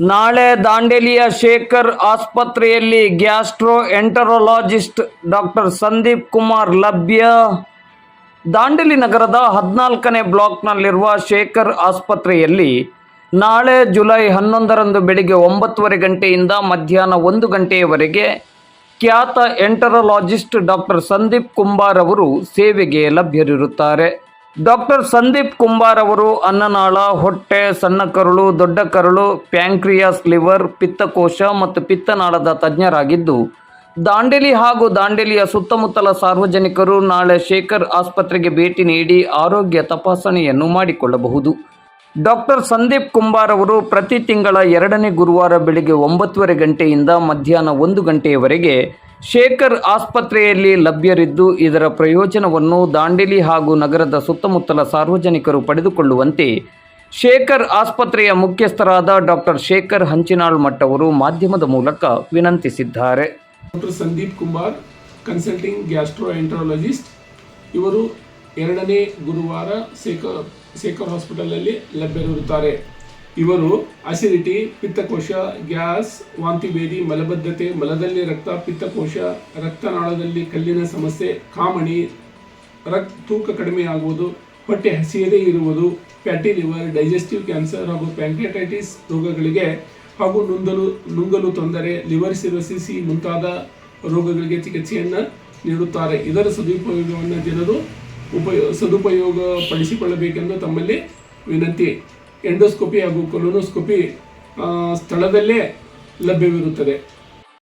ನಾಳೆ ದಾಂಡೇಲಿಯ ಶೇಖರ್ ಆಸ್ಪತ್ರೆಯಲ್ಲಿ gastroenterologist doctor Sandeep Kumar ಲಭ್ಯ. ದಾಂಡೇಲಿ ನಗರದ ಹದಿನಾಲ್ಕನೇ ಬ್ಲಾಕ್ನಲ್ಲಿರುವ ಶೇಖರ್ ಆಸ್ಪತ್ರೆಯಲ್ಲಿ ನಾಳೆ ಜುಲೈ ಹನ್ನೊಂದರಂದು ಬೆಳಿಗ್ಗೆ ಒಂಬತ್ತುವರೆ ಗಂಟೆಯಿಂದ ಮಧ್ಯಾಹ್ನ ಒಂದು ಗಂಟೆಯವರೆಗೆ ಖ್ಯಾತ ಎಂಟರೊಲಾಜಿಸ್ಟ್ ಡಾಕ್ಟರ್ ಸಂದೀಪ್ ಕುಂಬಾರ್ ಅವರು ಸೇವೆಗೆ ಲಭ್ಯರಿರುತ್ತಾರೆ. ಡಾಕ್ಟರ್ ಸಂದೀಪ್ ಕುಂಬಾರ್ ಅವರು ಅನ್ನನಾಳ, ಹೊಟ್ಟೆ, ಸಣ್ಣ ಕರುಳು, ದೊಡ್ಡ ಕರುಳು, ಪ್ಯಾಂಕ್ರಿಯಾಸ್ ಲಿವರ್, ಪಿತ್ತಕೋಶ ಮತ್ತು ಪಿತ್ತನಾಳದ ತಜ್ಞರಾಗಿದ್ದು, ದಾಂಡೇಲಿ ಹಾಗೂ ದಾಂಡೇಲಿಯ ಸುತ್ತಮುತ್ತಲ ಸಾರ್ವಜನಿಕರು ನಾಳೆ ಶೇಖರ್ ಆಸ್ಪತ್ರೆಗೆ ಭೇಟಿ ನೀಡಿ ಆರೋಗ್ಯ ತಪಾಸಣೆಯನ್ನು ಮಾಡಿಕೊಳ್ಳಬಹುದು. ಡಾಕ್ಟರ್ ಸಂದೀಪ್ ಕುಂಬಾರ್ ಅವರು ಪ್ರತಿ ತಿಂಗಳ ಎರಡನೇ ಗುರುವಾರ ಬೆಳಿಗ್ಗೆ ಒಂಬತ್ತುವರೆ ಗಂಟೆಯಿಂದ ಮಧ್ಯಾಹ್ನ ಒಂದು ಗಂಟೆಯವರೆಗೆ ಶೇಖರ್ ಆಸ್ಪತ್ರೆಯಲ್ಲಿ ಲಭ್ಯರಿದ್ದು, ಇದರ ಪ್ರಯೋಜನವನ್ನು ದಾಂಡೇಲಿ ಹಾಗೂ ನಗರದ ಸುತ್ತಮುತ್ತಲ ಸಾರ್ವಜನಿಕರು ಪಡೆದುಕೊಳ್ಳುವಂತೆ ಶೇಖರ್ ಆಸ್ಪತ್ರೆಯ ಮುಖ್ಯಸ್ಥರಾದ ಡಾಕ್ಟರ್ ಶೇಖರ್ ಹಂಚಿನಾಳ್ ಮಠ್ ಅವರು ಮಾಧ್ಯಮದ ಮೂಲಕ ವಿನಂತಿಸಿದ್ದಾರೆ. Doctor Sandeep Kumar, consulting gastroenterologist ಇವರು ಎರಡನೇ ಗುರುವಾರ ಶೇಖರ್ ಶೇಖರ್ ಹಾಸ್ಪಿಟಲಲ್ಲಿ ಲಭ್ಯರಿರುತ್ತಾರೆ. ಇವರು ಅಸಿಡಿಟಿ ಪಿತ್ತಕೋಶ, ಗ್ಯಾಸ್ ವಾಂತಿ ಭೇದಿ ಮಲಬದ್ಧತೆ, ಮಲದಲ್ಲಿ ರಕ್ತ, ಪಿತ್ತಕೋಶ, ರಕ್ತನಾಳದಲ್ಲಿ ಕಲ್ಲಿನ ಸಮಸ್ಯೆ, ಕಾಮಣಿ, ರಕ್ತ ತೂಕ ಕಡಿಮೆಯಾಗುವುದು ಹೊಟ್ಟೆ ಹಸಿಯದೇ ಇರುವುದು ಫ್ಯಾಟಿ ಲಿವರ್ ಡೈಜೆಸ್ಟಿವ್ ಕ್ಯಾನ್ಸರ್ ಹಾಗೂ ಪ್ಯಾಂಕ್ರೆಟೈಟಿಸ್ ರೋಗಗಳಿಗೆ ಹಾಗೂ ನುಂಗಲು ನುಂಗಲು ತೊಂದರೆ ಲಿವರ್ ಸಿರೋಸಿಸಿ ಮುಂತಾದ ರೋಗಗಳಿಗೆ ಚಿಕಿತ್ಸೆಯನ್ನು ನೀಡುತ್ತಾರೆ. ಇದರ ಸದುಪಯೋಗವನ್ನು ಜನರು ಉಪಯೋಗ ಸದುಪಯೋಗ ಪಡಿಸಿಕೊಳ್ಳಬೇಕೆಂದು ತಮ್ಮಲ್ಲಿ ವಿನಂತಿ. ಎಂಡೋಸ್ಕೋಪಿ ಹಾಗೂ ಕೊಲೋನೋಸ್ಕೋಪಿ ಸ್ಥಳದಲ್ಲೇ ಲಭ್ಯವಿರುತ್ತದೆ.